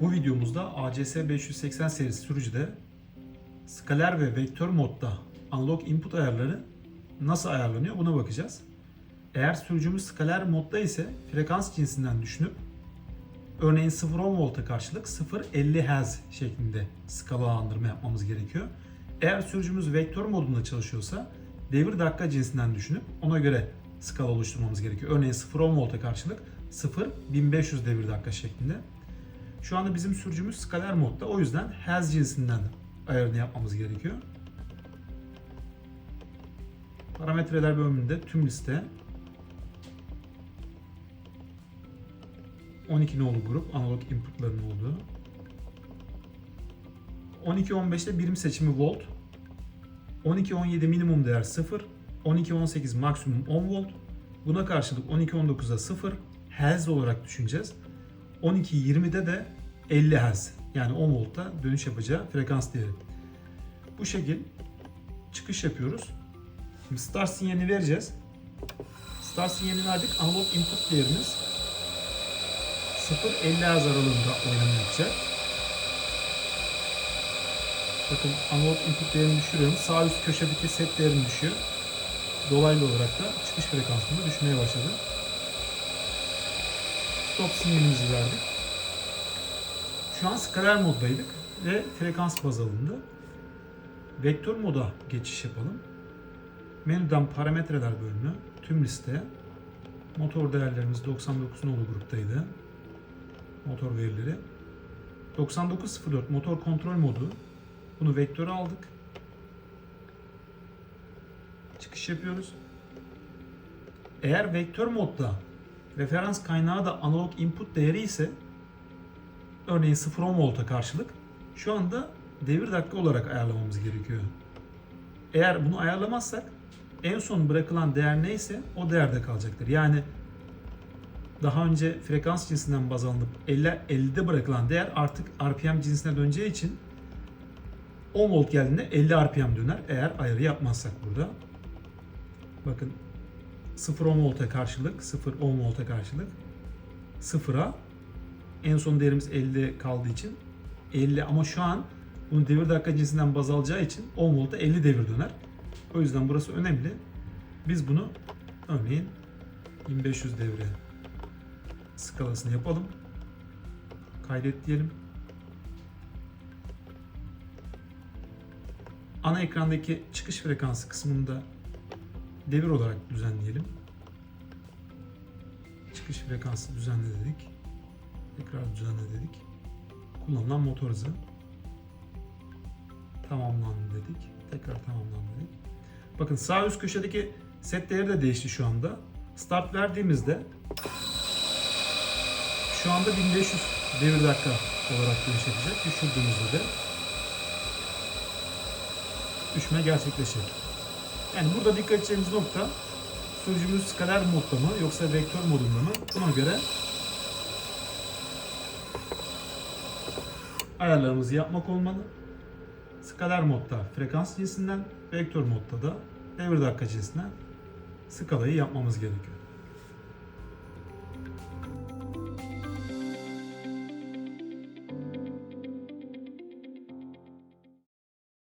Bu videomuzda ACS 580 serisi sürücüde skaler ve vektör modda analog input ayarları nasıl ayarlanıyor buna bakacağız. Eğer sürücümüz skaler modda ise frekans cinsinden düşünüp örneğin 0-10 volta karşılık 0-50 Hz şeklinde skalalandırma yapmamız gerekiyor. Eğer sürücümüz vektör modunda çalışıyorsa devir dakika cinsinden düşünüp ona göre skala oluşturmamız gerekiyor. Örneğin 0-10 volta karşılık 0-1500 devir dakika şeklinde. Şu anda bizim sürücümüz skaler modda. O yüzden Hz cinsinden ayarını yapmamız gerekiyor. Parametreler bölümünde tüm liste 12 nolu grup analog inputların olduğu. 12-15'te birim seçimi volt. 12-17 minimum değer 0. 12-18 maksimum 10 volt. Buna karşılık 12-19'da 0 Hz olarak düşüneceğiz. 12-20'de de 50 Hz yani 10 voltta dönüş yapacağı frekans değeri. Bu şekil çıkış yapıyoruz. Şimdi start sinyalini vereceğiz. Start sinyalini verdik. Analog input değerimiz 0-50 Hz aralığında oynama yapacak. Bakın analog input değerini düşürüyorum. Sağ üst köşedeki set değerini düşüyor. Dolaylı olarak da çıkış frekansında düşmeye başladı. Stop sinyalimizi verdik. Şu an skaler moddaydık ve frekans baz alındı. Vektör moda geçiş yapalım. Menüden parametreler bölümü, tüm liste, motor değerlerimiz 99 nolu gruptaydı. Motor verileri. 9904 motor kontrol modu. Bunu vektöre aldık. Çıkış yapıyoruz. Eğer vektör modda referans kaynağı da analog input değeri ise örneğin 0-10 volta karşılık şu anda devir dakika olarak ayarlamamız gerekiyor. Eğer bunu ayarlamazsak en son bırakılan değer neyse o değerde kalacaktır. Yani daha önce frekans cinsinden baz alınıp 50, 50'de bırakılan değer artık RPM cinsine döneceği için 10 volt geldiğinde 50 RPM döner eğer ayarı yapmazsak burada. Bakın 0-10 volta karşılık, 0-10 volta karşılık 0'a en son değerimiz 50 kaldığı için 50 ama şu an bunu devir dakika cinsinden baz alacağı için 10 volta 50 devir döner. O yüzden burası önemli. Biz bunu örneğin 1500 devre skalasını yapalım. Kaydet diyelim. Ana ekrandaki çıkış frekansı kısmında devir olarak düzenleyelim. Çıkış frekansı düzenle dedik. Tekrar düzenle dedik. Kullanılan motor hızı tamamlandı dedik. Tekrar tamamlandı dedik. Bakın sağ üst köşedeki set değeri de değişti şu anda. Start verdiğimizde şu anda 1500 devir dakika olarak yapacak. Düşürdüğümüzde de düşme gerçekleşecek. Yani burada dikkat edeceğimiz nokta sürücümüz skaler modda mı yoksa vektör modunda mı? Buna göre ayarlarımızı yapmak olmalı. Skaler modda frekans cinsinden, vektör modda da devir dakika cinsinden skalayı yapmamız gerekiyor.